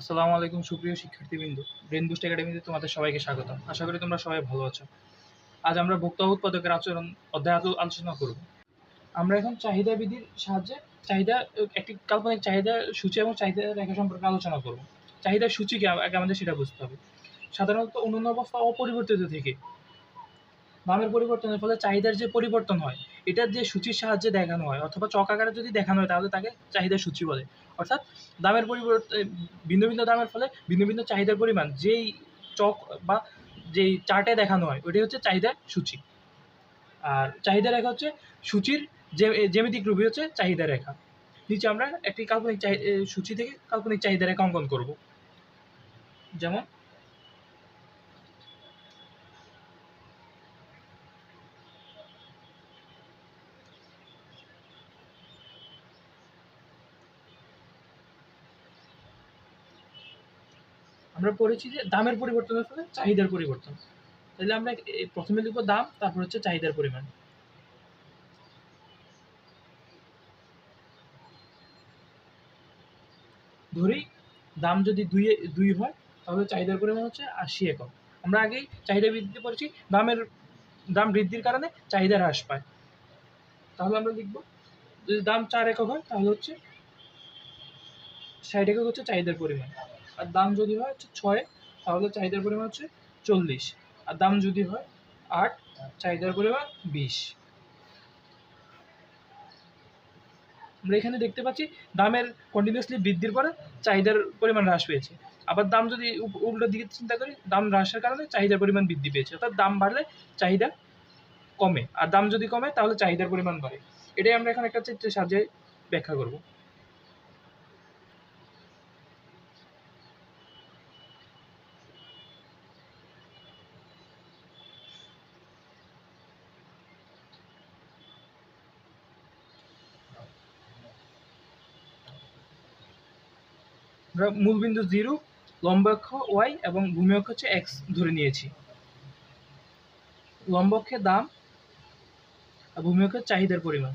আসসালামু আলাইকুম, সুপ্রিয় শিক্ষার্থীবৃন্দ। ব্রেন বুস্ট একাডেমিতে তোমাদের সবাইকে স্বাগতম। আশা করি তোমরা সবাই ভালো আছো। আজ আমরা ভোক্তা উৎপাদকের আচরণ অধ্যায় আলোচনা করব। আমরা এখন চাহিদা বিধির সাহায্যে চাহিদা, একটি কাল্পনিক চাহিদা সূচি এবং চাহিদা রেখা সম্পর্কে আলোচনা করব। চাহিদার সূচি কি? আগে আমাদের সেটা বুঝতে হবে। সাধারণত অন্যান্য অবস্থা অপরিবর্তিত থেকে দামের পরিবর্তনের ফলে চাহিদার যে পরিবর্তন হয় এটার যে সূচির সাহায্যে দেখানো হয় অথবা চক আকারে যদি দেখানো হয় তাহলে তাকে চাহিদার সূচি বলে। অর্থাৎ দামের পরিবর্তে ভিন্ন ভিন্ন দামের ফলে ভিন্ন ভিন্ন চাহিদার পরিমাণ যেই চক বা যেই চার্টে দেখানো হয় ওইটাই হচ্ছে চাহিদার সূচি। আর চাহিদা রেখা হচ্ছে সূচির জ্যামিতিক রূপই হচ্ছে চাহিদা রেখা। নিচে আমরা একটি কাল্পনিক চাহি- এ, সূচি থেকে কাল্পনিক চাহিদা রেখা অঙ্কন করব। যেমন আমরা পড়েছি যে দামের পরিবর্তনের ফলে চাহিদার পরিবর্তন। তাহলে আমরা প্রথমে লিখব দাম, তারপর হচ্ছে চাহিদার পরিমাণ। ধরি দাম যদি দুই দুই হয়, তাহলে চাহিদার পরিমাণ হচ্ছে আশি একক। আমরা আগেই চাহিদা বৃদ্ধিতে পড়েছি, দামের, দাম বৃদ্ধির কারণে চাহিদা হ্রাস পায়। তাহলে আমরা লিখব, যদি দাম চার একক হয়, তাহলে হচ্ছে ষাট একক হচ্ছে চাহিদার পরিমাণ। আর দাম যদি হয় হচ্ছে ছয়, তাহলে চাহিদার পরিমাণ হচ্ছে চল্লিশ। আর দাম যদি হয় আট, চাহিদার পরিমাণ বিশ। আমরা এখানে দেখতে পাচ্ছি দামের কন্টিনিউয়াসলি বৃদ্ধির পরে চাহিদার পরিমাণ হ্রাস পেয়েছে। আবার দাম যদি উল্টো দিকে চিন্তা করি, দাম হ্রাসের কারণে চাহিদার পরিমাণ বৃদ্ধি পেয়েছে। অর্থাৎ দাম বাড়লে চাহিদা কমে। আর দাম যদি কমে, তাহলে চাহিদার পরিমাণ বাড়ে। এটাই আমরা এখন একটা চিত্রের সাহায্যে ব্যাখ্যা করব। মূলবিন্দু জিরো লম্ব অক্ষ ওয়াই এবং ভূমি অক্ষ হচ্ছে এক্স ধরে নিয়েছি। লম্ব অক্ষে দাম আর ভূমি চাহিদার পরিমাণ।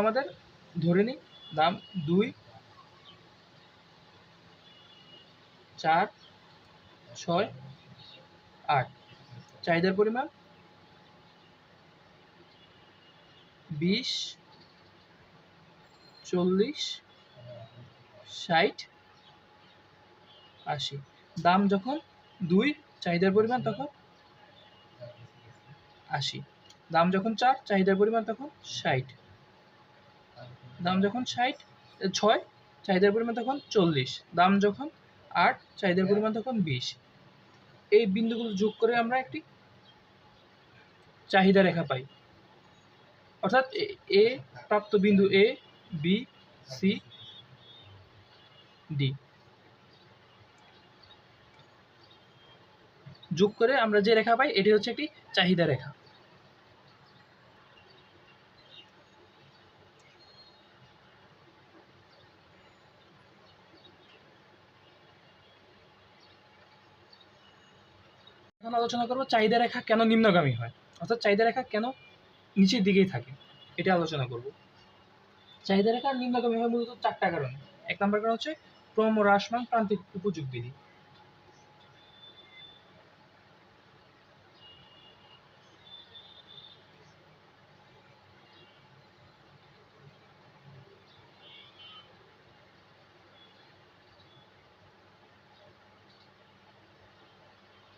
আমাদের ধরে নিই, দাম দুই, চার, ছয়, আট। চাহিদার পরিমাণ বিশ, চল্লিশ, ষাট, আশি। দাম যখন দুই, চাহিদার পরিমাণ তখন আশি। দাম যখন চার, চাহিদার পরিমাণ তখন ষাট। দাম যখন ষাট, ছয়, চাহিদার পরিমাণ তখন চল্লিশ। দাম যখন আট, চাহিদার পরিমাণ তখন বিশ। এই বিন্দুগুলো যোগ করে আমরা একটি চাহিদা রেখা পাই। অর্থাৎ এ- প্রাপ্ত বিন্দু এ বি সি ডি যোগ করে আমরা যে রেখা পাই, এটি হচ্ছে একটি চাহিদা রেখা। এখন আলোচনা করব চাহিদা রেখা কেন নিম্নগামী হয়? অর্থাৎ চাহিদা রেখা কেন নিচের দিকেই থাকে। এটা আলোচনা করব। চাহিদা রেখার নিম্নগামী হয় মূলত চারটা কারণে। এক নম্বর কারণ হচ্ছে ক্রম হ্রাসমান প্রান্তিক উপযোগ বিধি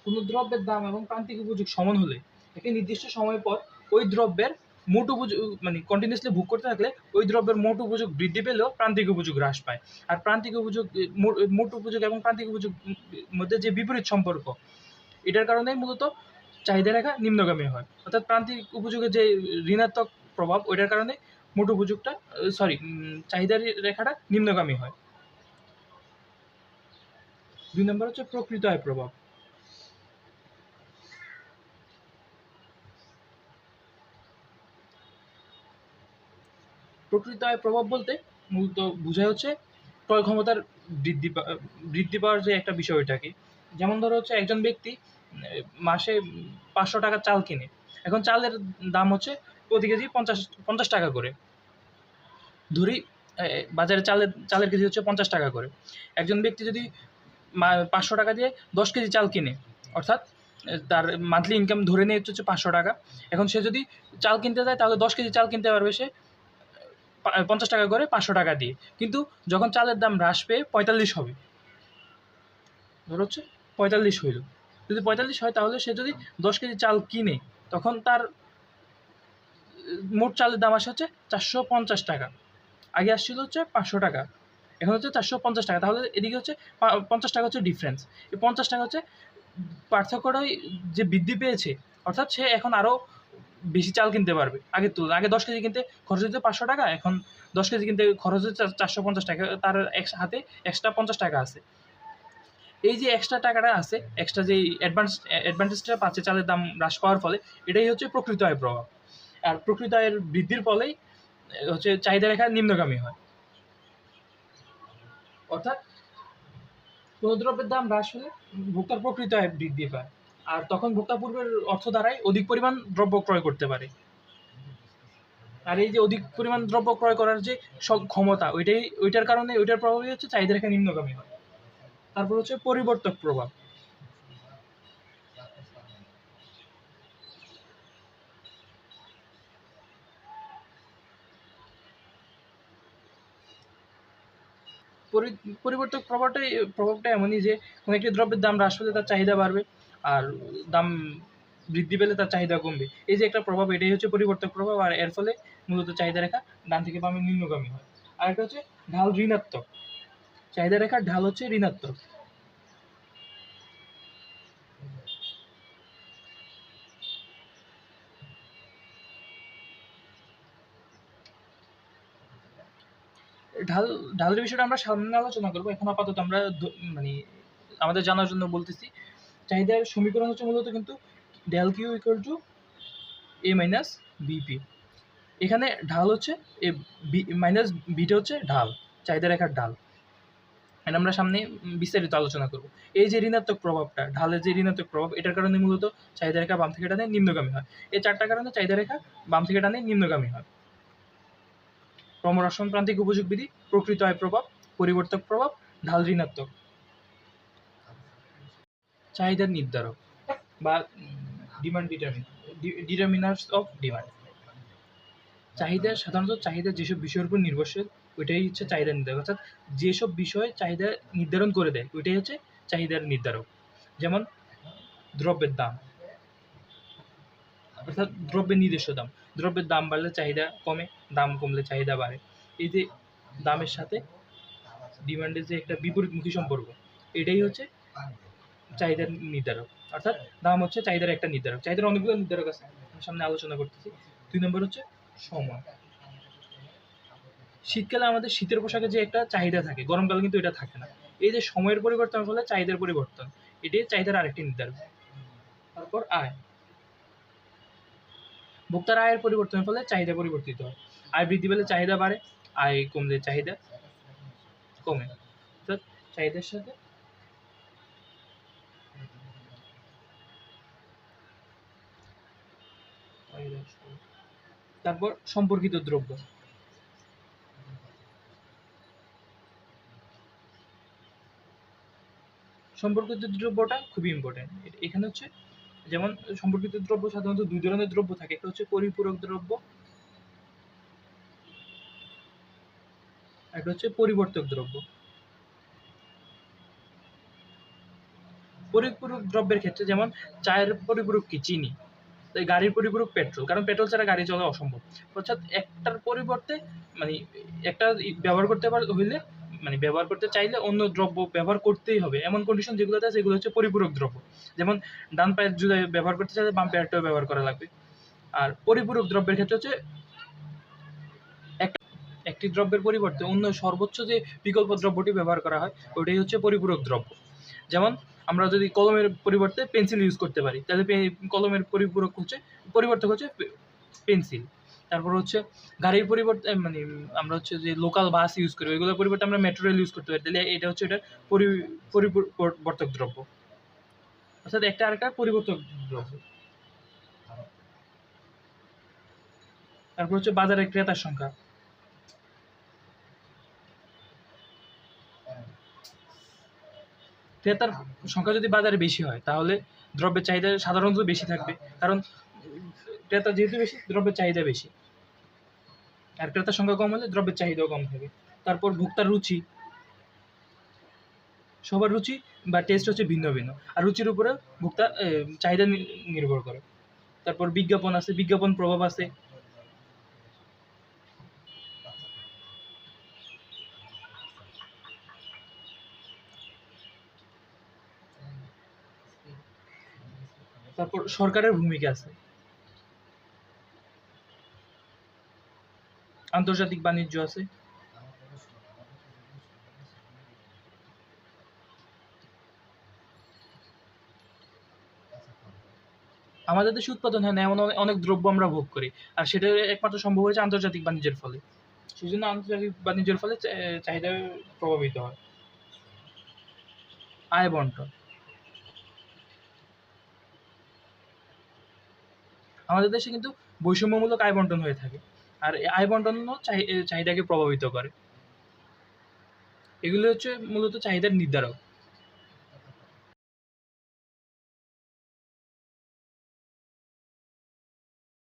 কোনো দ্রব্যের দাম এবং প্রান্তিক উপযোগ সমান হলে একটি নির্দিষ্ট সময় পর ওই দ্রব্যের মোট উপযোগ মানে কন্টিনিউসলি ভোগ করতে থাকলে ওই দ্রব্যের মোট উপযোগ বৃদ্ধি পেলেও প্রান্তিক উপযোগ হ্রাস পায়। আর প্রান্তিক উপযোগ, মোট উপযোগ এবং প্রান্তিক উপযোগ মধ্যে যে বিপরীত সম্পর্ক, এটার কারণে মূলত চাহিদা রেখা নিম্নগামী হয়। অর্থাৎ প্রান্তিক উপযোগের যে ঋণাত্মক প্রভাব, ওইটার কারণে মোট উপযোগটা সরি চাহিদা রেখাটা নিম্নগামী হয়। দুই নম্বর হচ্ছে প্রকৃত আয় প্রভাব। প্রকৃত আয় প্রভাব বলতে মূলত বোঝায় হচ্ছে ক্রয় ক্ষমতার বৃদ্ধি বৃদ্ধি পাওয়ার যে একটা বিষয় ওইটাকে যেমন ধরো হচ্ছে একজন ব্যক্তি মাসে পাঁচশো টাকা চাল কিনে। এখন চালের দাম হচ্ছে প্রতি কেজি পঞ্চাশ পঞ্চাশ টাকা করে। ধরি বাজারে চালের চালের কেজি হচ্ছে পঞ্চাশ টাকা করে। একজন ব্যক্তি যদি পাঁচশো টাকা দিয়ে দশ কেজি চাল কিনে, অর্থাৎ তার মান্থলি ইনকাম ধরে নিয়ে হচ্ছে পাঁচশো টাকা। এখন সে যদি চাল কিনতে যায়, তাহলে দশ কেজি চাল কিনতে পারবে সে। পঞ্চাশ টাকা করে পাঁচশো টাকা দিয়ে। কিন্তু যখন চালের দাম হ্রাস পেয়ে পঁয়তাল্লিশ হবে। ধর হচ্ছে পঁয়তাল্লিশ হইল। যদি পঁয়তাল্লিশ হয় তাহলে সে যদি দশ কেজি চাল কিনে, তখন তার, মোট চালের দাম আসে হচ্ছে চারশো পঞ্চাশ টাকা। আগে আসছিল হচ্ছে পাঁচশো টাকা। এখন হচ্ছে চারশো পঞ্চাশ টাকা। তাহলে এদিকে হচ্ছে পঞ্চাশ টাকা হচ্ছে ডিফারেন্স এই পঞ্চাশ টাকা হচ্ছে পার্থক্যটাই যে বৃদ্ধি পেয়েছে, অর্থাৎ সে এখন আরও বেশি চাল কিনতে পারবে। আগের তুলনায় আগে দশ কেজি কিনতে খরচ হচ্ছে পাঁচশো টাকা, এখন দশ কেজি কিনতে খরচ হচ্ছে চারশো পঞ্চাশ টাকা, তার এক হাতে এক্সট্রা পঞ্চাশ টাকা আছে। এই যে এক্সট্রা টাকাটা আছে এক্সট্রা যে অ্যাডভান্স অ্যাডভান্টেজটা পাচ্ছে চালের দাম হ্রাস পাওয়ার ফলে, এটাই হচ্ছে প্রকৃত আয় প্রভাব। আর প্রকৃত আয়ের বৃদ্ধির ফলেই হচ্ছে চাহিদা রেখা নিম্নগামী হয়। অর্থাৎ কোনো দ্রব্যের দাম হ্রাস হলে ভোক্তার প্রকৃত আয় বৃদ্ধি পায়। আর তখন ভোক্তা পূর্বের অর্থ দ্বারাই অধিক পরিমাণ দ্রব্য ক্রয় করতে পারে। আর এই যে অধিক পরিমাণ দ্রব্য ক্রয় করার যে সব ক্ষমতা, ওইটাই, ওইটার কারণে ওইটার প্রভাবই হচ্ছে চাহিদা রেখা নিম্নগামী হয়। তারপর হচ্ছে পরিবর্তক প্রভাব। পরিবর্তক প্রভাবটাই, প্রভাবটা এমনই যে কোনো একটি দ্রব্যের দাম হ্রাস পেলে তার চাহিদা বাড়বে। আর দাম বৃদ্ধি পেলে তার চাহিদা কমবে। এই যে একটা প্রভাব, এটাই হচ্ছে পরিবর্তক প্রভাব আর এর ফলে মূলত চাহিদা রেখা ডান থেকে বামে নিম্নগামী হয়। আর একটা হচ্ছে ঢাল ঋণাত্মক। চাহিদা রেখার ঢাল হচ্ছে ঋণাত্মক। ঢাল, ঢালের বিষয়টা আমরা সামনে আলোচনা করব। এখন আপাতত আমরা মানে আমাদের জানার জন্য বলতেছি চাহিদার সমীকরণ হচ্ছে মূলত কিন্তু del Q equal to A minus BP এখানে ঢাল হচ্ছে, এ বি মাইনাস বিটা হচ্ছে ঢাল চাহিদা রেখার ঢাল। এটা আমরা সামনে বিস্তারিত আলোচনা করব। এই যে ঋণাত্মক প্রভাবটা, ঢালের যে ঋণাত্মক প্রভাব, এটার কারণে মূলত চাহিদা রেখা বাম থেকে টানে নিম্নগামী হয়। এই চারটা কারণে চাহিদা রেখা বাম থেকে টানে নিম্নগামী হয়। ক্রমহ্রাসমান প্রান্তিক উপযোগ বিধি প্রকৃত আয় প্রভাব, পরিবর্তক প্রভাব, ঢাল ঋণাত্মক। চাহিদার নির্ধারক বা demand determine determinants of demand চাহিদা, সাধারণত চাহিদা যেসব বিষয়ের উপর নির্ভরশীল, ওইটাই হচ্ছে চাহিদা নির্ধারক। অর্থাৎ যেসব বিষয় চাহিদা নির্ধারণ করে দেয়, ওইটাই হচ্ছে চাহিদার নির্ধারক। যেমন দ্রব্যের দাম। অর্থাৎ দ্রব্যের নিজস্ব দাম। দ্রব্যের দাম বাড়লে চাহিদা কমে, দাম কমলে চাহিদা বাড়ে। এই যে দামের সাথে ডিমান্ডের যে একটা বিপরীতমুখী সম্পর্ক, এটাই হচ্ছে চাহিদার নির্ধারক। অর্থাৎ দাম হচ্ছে চাহিদার একটা নির্ধারক। চাহিদার অনেকগুলো নির্ধারক আছে। সামনে আলোচনা করতেছি। দুই নম্বর হচ্ছে সময়। শীতকালে আমাদের শীতের পোশাকে যে একটা চাহিদা থাকে, গরমকালে কিন্তু এটা থাকে না। এই যে সময়ের পরিবর্তন ফলে চাহিদার পরিবর্তন, এটাই চাহিদার আরেকটি নির্ধারক। তারপর আয়। ভোক্তার আয়ের পরিবর্তনের ফলে চাহিদা পরিবর্তিত হয়। আয় বৃদ্ধি পেলে চাহিদা বাড়ে, আয় কমলে চাহিদা কমে। অর্থাৎ চাহিদার সাথে তারপর সম্পর্কিত দ্রব্য। সম্পর্কিত দ্রব্যটা খুবই ইম্পর্টেন্ট এখানে হচ্ছে যেমন সম্পর্কিত দ্রব্য সাধারণত দুই ধরনের দ্রব্য থাকে। একটা হচ্ছে পরিপূরক দ্রব্য, একটা হচ্ছে পরিবর্তক দ্রব্য। পরিপূরক দ্রব্যের ক্ষেত্রে যেমন চায়ের পরিপূরক কি? চিনি। তাই গাড়ির পরিপূরক পেট্রোল কারণ পেট্রোল ছাড়া গাড়ি চলা অসম্ভব। অর্থাৎ একটার পরিবর্তে মানে একটা ব্যবহার করতে পার, হইলে মানে ব্যবহার করতে চাইলে অন্য দ্রব্য ব্যবহার করতেই হবে। এমন কন্ডিশন যেগুলোতে আছে সেগুলো হচ্ছে পরিপূরক দ্রব্য। যেমন ডান পায়ের জুতা ব্যবহার করতে চাইলে বাম পায়েরটাও ব্যবহার করা লাগবে। আর পরিপূরক দ্রব্যের ক্ষেত্রে হচ্ছে এক- একটি দ্রব্যের পরিবর্তে অন্য সর্বোচ্চ যে বিকল্প দ্রব্যটি ব্যবহার করা হয় ওটাই হচ্ছে পরিপূরক দ্রব্য। যেমন আমরা যদি কলমের পরিবর্তে পেন্সিল ইউজ করতে পারি, তাহলে কলমের পরিপূরক হচ্ছে, পরিবর্তক হচ্ছে পেন্সিল তারপর হচ্ছে গাড়ির পরিবর্তে মানে আমরা হচ্ছে যে লোকাল বাস ইউজ করি, ওইগুলোর পরিবর্তে আমরা মেট্রো রেল ইউজ করতে পারি। তাহলে এটা হচ্ছে এটা পরি পরিবর্তক দ্রব্য। অর্থাৎ একটা আরেকটা পরিবর্তক দ্রব্য। তারপর হচ্ছে বাজারে ক্রেতার সংখ্যা। ক্রেতার সংখ্যা যদি বাজারে বেশি হয়, তাহলে দ্রব্যের চাহিদা সাধারণত বেশি থাকবে। কারণ ক্রেতা যেহেতু বেশি, দ্রব্যের চাহিদা বেশি। আর ক্রেতার সংখ্যা কম হলে দ্রব্যের চাহিদাও কম থাকে। তারপর ভোক্তার রুচি। সবার রুচি বা টেস্ট হচ্ছে ভিন্ন ভিন্ন। আর রুচির উপরে ভোক্তা চাহিদা নির্ভর করে। তারপর বিজ্ঞাপন আছে, বিজ্ঞাপন প্রভাব আছে তারপর সরকারের ভূমিকা আছে। আন্তর্জাতিক বাণিজ্য আছে। আমাদের দেশে উৎপাদন হয় না, এমন অনেক- দ্রব্য আমরা ভোগ করি। আর সেটা একমাত্র সম্ভব হয়েছে আন্তর্জাতিক বাণিজ্যের ফলে। সেই জন্য আন্তর্জাতিক বাণিজ্যের ফলে চাহিদা প্রভাবিত হয়। আয় বন্টন। আমাদের দেশে কিন্তু বৈষম্যমূলক আয় বন্টন হয়ে থাকে। আর আয় বন্টনও চাহি- চাহিদাকে প্রভাবিত করে। এগুলো হচ্ছে মূলত চাহিদার নির্ধারক।